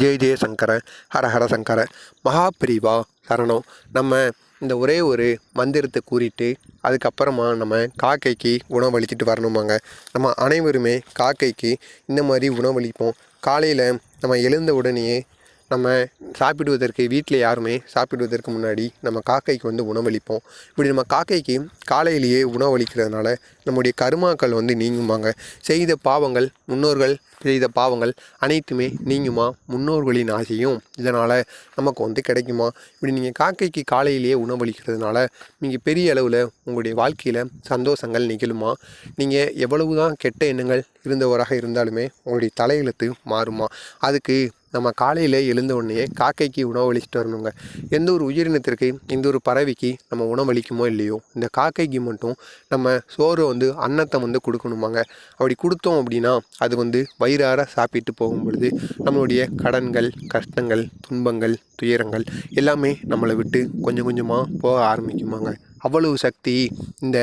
ஜெய ஜெய சங்கர ஹர ஹர சங்கர. மகாபிரிவா சரணம் நம்ம இந்த ஒரே ஒரு மந்திரத்தை கூறிட்டு அதுக்கப்புறமா நம்ம காக்கைக்கு உணவளிச்சிட்டு வரணுமாங்க. நம்ம அனைவருமே காக்கைக்கு இந்த மாதிரி உணவளிப்போம். காலையில் நம்ம எழுந்த உடனேயே நம்ம சாப்பிடுவதற்கு வீட்டில் யாருமே சாப்பிடுவதற்கு முன்னாடி நம்ம காக்கைக்கு வந்து உணவளிப்போம். இப்படி நம்ம காக்கைக்கு காலையிலேயே உணவளிக்கிறதுனால நம்முடைய கருமாக்கள் வந்து நீங்குமாங்க. செய்த பாவங்கள் முன்னோர்கள் செய்த பாவங்கள் அனைத்துமே நீங்குமா? முன்னோர்களின் ஆசையும் இதனால் நமக்கு வந்து கிடைக்குமா? இப்படி நீங்கள் காக்கைக்கு காலையிலேயே உணவளிக்கிறதுனால நீங்கள் பெரிய அளவில் உங்களுடைய வாழ்க்கையில் சந்தோஷங்கள் நிகழுமா? நீங்கள் எவ்வளவு தான் கெட்ட எண்ணங்கள் இருந்தவராக இருந்தாலுமே உங்களுடைய தலையெழுத்து மாறுமா? அதுக்கு நம்ம காலையில் எழுந்த உடனே காக்கைக்கு உணவளிச்சுட்டு வரணுங்க. எந்த ஒரு உயிரினத்திற்கு எந்த ஒரு பறவைக்கு நம்ம உணவளிக்குமோ இல்லையோ இந்த காக்கைக்கு மட்டும் நம்ம சோறு வந்து அன்னத்தை வந்து கொடுக்கணுமாங்க. அப்படி கொடுத்தோம் அப்படின்னா அது வந்து வயிறார சாப்பிட்டு போகும் பொழுது நம்மளுடைய கடன்கள் கஷ்டங்கள் துன்பங்கள் துயரங்கள் எல்லாமே நம்மளை விட்டு கொஞ்சம் கொஞ்சமாக போக ஆரம்பிக்குமாங்க. அவ்வளவு சக்தி இந்த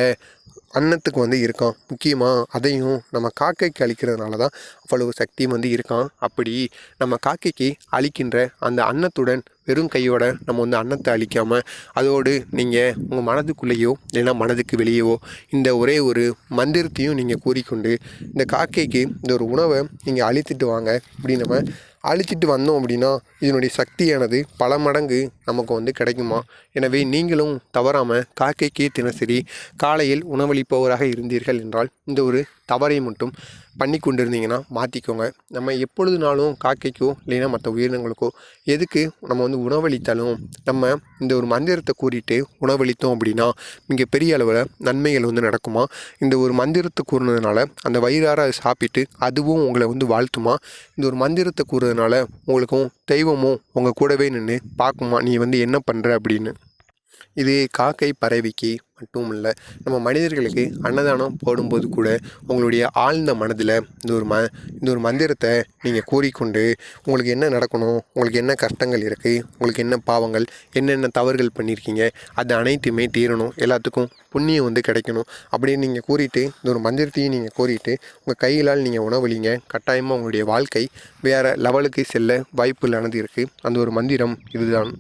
அன்னத்துக்கு வந்து இருக்கான். முக்கியமாக அதையும் நம்ம காக்கைக்கு அழிக்கிறதுனால தான் அவ்வளவு சக்தியும் வந்து இருக்கான். அப்படி நம்ம காக்கைக்கு அழிக்கின்ற அந்த அன்னத்துடன் வெறும் கையோட நம்ம வந்து அன்னத்தை அழிக்காமல் அதோடு நீங்கள் உங்கள் மனதுக்குள்ளேயோ இல்லைன்னா மனதுக்கு வெளியேவோ இந்த ஒரே ஒரு மந்திரத்தையும் நீங்கள் கூறிக்கொண்டு இந்த காக்கைக்கு இந்த ஒரு உணவை நீங்கள் அழித்துட்டு வாங்க. இப்படி நம்ம அழிச்சிட்டு வந்தோம் அப்படின்னா இதனுடைய சக்தியானது பல மடங்கு நமக்கு வந்து கிடைக்குமா? எனவே நீங்களும் தவறாமல் காக்கைக்கு தினசரி காலையில் உணவளிப்பவராக இருந்தீர்கள் என்றால் இந்த ஒரு தவறை மட்டும் பண்ணி கொண்டிருந்தீங்கன்னா மாற்றிக்கோங்க நம்ம எப்பொழுதுனாலும் காக்கைக்கோ இல்லைன்னா மற்ற உயிரினங்களுக்கோ எதுக்கு நம்ம வந்து உணவளித்தாலும் நம்ம இந்த ஒரு மந்திரத்தை கூறிட்டு உணவளித்தோம் அப்படின்னா மிக பெரிய அளவில் நன்மைகள் வந்து நடக்குமா? இந்த ஒரு மந்திரத்தை கூறினதுனால அந்த வயிறார அதை சாப்பிட்டு அதுவும் உங்களை வந்து வாழ்த்துமா? இந்த ஒரு மந்திரத்தை கூறுறதுனால உங்களுக்கும் தெய்வமும் உங்கள் கூடவே நின்று பார்க்குமா? நீ வந்து என்ன பண்ணுற அப்படின்னு. இது காக்கை பறவைக்கு மட்டும் இல்லை நம்ம மனிதர்களுக்கு அன்னதானம் போடும்போது கூட உங்களுடைய ஆழ்ந்த மனதில் இந்த ஒரு ம இந்த ஒரு மந்திரத்தை நீங்கள் கூறிக்கொண்டு உங்களுக்கு என்ன நடக்கணும் உங்களுக்கு என்ன கஷ்டங்கள் இருக்குது உங்களுக்கு என்ன பாவங்கள் என்னென்ன தவறுகள் பண்ணியிருக்கீங்க அது அனைத்துமே தீரணும் எல்லாத்துக்கும் புண்ணியம் வந்து கிடைக்கணும் அப்படின்னு நீங்கள் கூறிட்டு இந்த ஒரு மந்திரத்தையும் நீங்கள் கூறிட்டு உங்கள் கையிலால் நீங்கள் உணவளிங்க. கட்டாயமாக உங்களுடைய வாழ்க்கை வேறு லெவலுக்கு செல்ல வாய்ப்பு வாய்ப்புள்ளானது இருக்குது அந்த ஒரு மந்திரம் இதுதான்.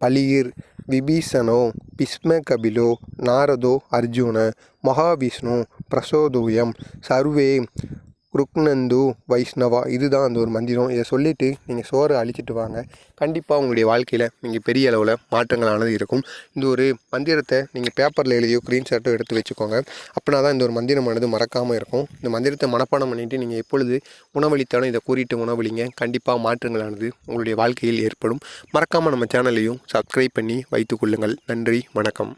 பலியிர் பிஸ்ம பிஸ்மகபிலோ நாரதோ அர்ஜுன மகாவிஷ்ணு பிரசோதோயம் சர்வே ருக்னந்து வைஷ்ணவா இதுதான் அந்த ஒரு மந்திரம். இதை சொல்லிவிட்டு நீங்கள் சோறை அழிச்சிட்டு வாங்க. கண்டிப்பாக உங்களுடைய வாழ்க்கையில் நீங்கள் பெரிய அளவில் மாற்றங்களானது இருக்கும். இந்த ஒரு மந்திரத்தை நீங்கள் பேப்பரில் எழுதியோ க்ரீன் ஷர்ட்டோ எடுத்து வச்சுக்கோங்க. அப்படின்னா தான் இந்த ஒரு மந்திரமானது மறக்காமல் இருக்கும். இந்த மந்திரத்தை மனப்பாடம் பண்ணிவிட்டு நீங்கள் எப்பொழுது உணவளித்தாலும் இதை கூறிட்டு உணவளிங்க. கண்டிப்பாக மாற்றங்களானது உங்களுடைய வாழ்க்கையில் ஏற்படும். மறக்காமல் நம்ம சேனலையும் சப்ஸ்கிரைப் பண்ணி வைத்துக்கொள்ளுங்கள் நன்றி வணக்கம்.